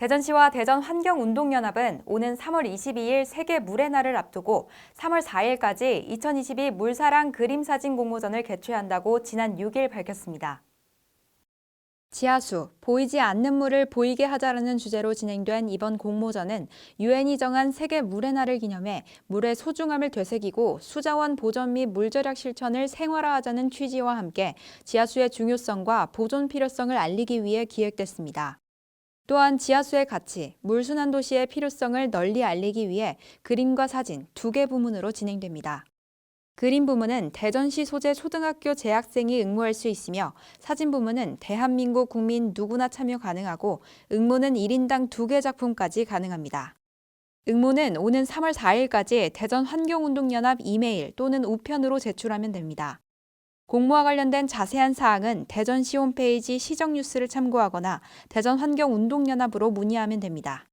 대전시와 대전환경운동연합은 오는 3월 22일 세계 물의 날을 앞두고 3월 4일까지 2022 물사랑 그림사진 공모전을 개최한다고 지난 6일 밝혔습니다. 지하수, 보이지 않는 물을 보이게 하자라는 주제로 진행된 이번 공모전은 유엔이 정한 세계 물의 날을 기념해 물의 소중함을 되새기고 수자원 보전 및 물절약 실천을 생활화하자는 취지와 함께 지하수의 중요성과 보존 필요성을 알리기 위해 기획됐습니다. 또한 지하수의 가치, 물순환 도시의 필요성을 널리 알리기 위해 그림과 사진 두 개 부문으로 진행됩니다. 그림 부문은 대전시 소재 초등학교 재학생이 응모할 수 있으며 사진 부문은 대한민국 국민 누구나 참여 가능하고 응모는 1인당 2개 작품까지 가능합니다. 응모는 오는 3월 4일까지 대전 환경운동연합 이메일 또는 우편으로 제출하면 됩니다. 공모와 관련된 자세한 사항은 대전시 홈페이지 시정뉴스를 참고하거나 대전환경운동연합으로 문의하면 됩니다.